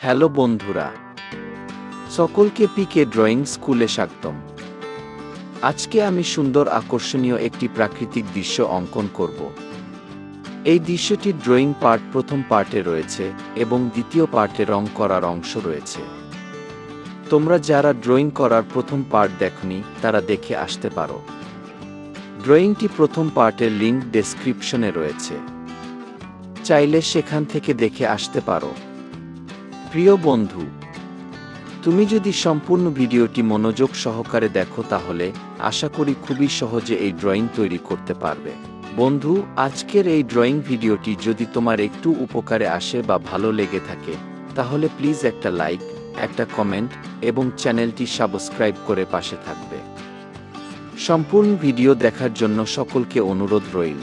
Hello বন্ধুরা, সকলকে পিকে drawing স্কুলে স্বাগতম। আজকে আমি সুন্দর আকর্ষণীয় একটি প্রাকৃতিক দৃশ্য অঙ্কন করব। এই দৃশ্যটি ড্রয়িং পার্ট প্রথম পার্টে রয়েছে এবং দ্বিতীয় পার্টে রং করার অংশ রয়েছে। তোমরা যারা ড্রয়িং করার প্রথম পার্ট দেখনি, তারা দেখে আসতে পারো। ড্রয়িংটি প্রথম পার্টের লিঙ্ক ডেসক্রিপশনে রয়েছে। চাইলে সেখান থেকে দেখে আসতে পারো। প্রিয় বন্ধু, তুমি যদি সম্পূর্ণ ভিডিওটি মনোযোগ সহকারে দেখো তাহলে আশা করি খুবই সহজে এই ড্রয়িং তৈরি করতে পারবে। বন্ধু, আজকের এই ড্রয়িং ভিডিওটি যদি তোমার একটু উপকারে আসে বা ভালো লেগে থাকে, তাহলে প্লিজ একটা লাইক, একটা কমেন্ট এবং চ্যানেলটি সাবস্ক্রাইব করে পাশে থাকবে। সম্পূর্ণ ভিডিও দেখার জন্য সকলকে অনুরোধ রইল।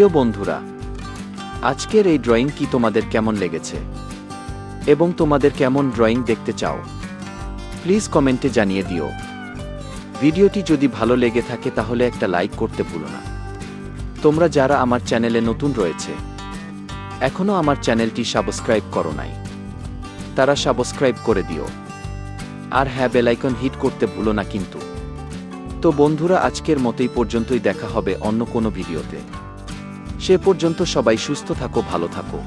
প্রিয় বন্ধুরা, আজকের এই ড্রয়িং কি তোমাদের কেমন লেগেছে? এবং তোমাদের কেমন ড্রয়িং দেখতে চাও? প্লিজ কমেন্টে জানিয়ে দিও। ভিডিওটি যদি ভালো লেগে থাকে তাহলে একটা লাইক করতে ভুলো না। তোমরা যারা আমার চ্যানেলে নতুন রয়েছে এখনও আমার চ্যানেলটি সাবস্ক্রাইব করো নাই, তারা সাবস্ক্রাইব করে দিও। আর হ্যাঁ বেলাইকন হিট করতে ভুলো না কিন্তু। তো বন্ধুরা, আজকের মতোই পর্যন্তই দেখা হবে অন্য কোনো ভিডিওতে। সে পর্যন্ত সবাই সুস্থ থাকো, ভালো থাকো।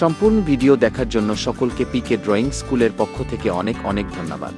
সম্পূর্ণ ভিডিও দেখার জন্য সকলকে পিকে ড্রয়িং স্কুলের পক্ষ থেকে অনেক অনেক ধন্যবাদ।